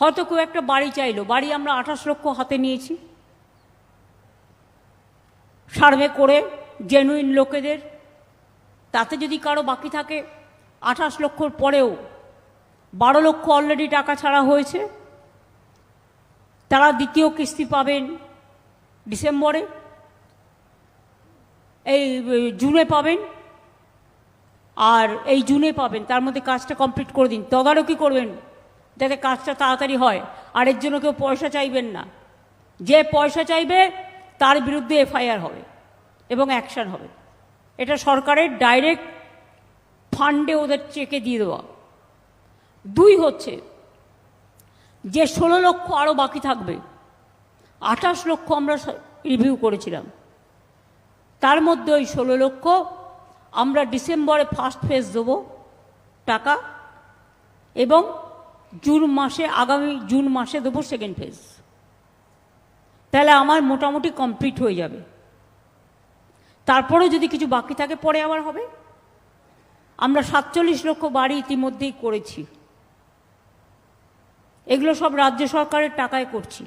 হয়তো কেউ একটা বাড়ি চাইলো। বাড়ি আমরা আঠাশ লক্ষ হাতে নিয়েছি। সার্ভে করে জেনুইন লোকেদের, তাতে যদি কারও বাকি থাকে, আঠাশ লক্ষর পরেও বারো লক্ষ অলরেডি টাকা ছাড়া হয়েছে, তারা দ্বিতীয় কিস্তি পাবেন ডিসেম্বরে। এই জুনে পাবেন। আর এই জুনে পাবেন, তার মধ্যে কাজটা কমপ্লিট করে দিন। তদারকি করবেন। যাতে কাজটা তাড়াতাড়ি হয়। আর এর জন্য কেউ পয়সা চাইবেন না। যে পয়সা চাইবে, তার বিরুদ্ধে এফআইআর হবে এবং অ্যাকশন হবে। এটা সরকারের ডাইরেক্ট ফান্ডে ওদের চেকে দিয়ে দেওয়া। দুই হচ্ছে, যে ষোলো লক্ষ আরও বাকি থাকবে, আঠাশ লক্ষ আমরা রিভিউ করেছিলাম। তার মধ্যে ওই ষোলো লক্ষ আমরা ডিসেম্বরে ফার্স্ট ফেজ দেবো টাকা এবং জুন মাসে, আগামী জুন মাসে দেবো সেকেন্ড ফেজ তাহলে আমার মোটামুটি কমপ্লিট হয়ে যাবে। তারপরেও যদি কিছু বাকি থাকে, পরে আবার হবে। আমরা সাতচল্লিশ লক্ষ বাড়ি ইতিমধ্যেই করেছি। এগুলো সব রাজ্য সরকারের টাকায় করছি।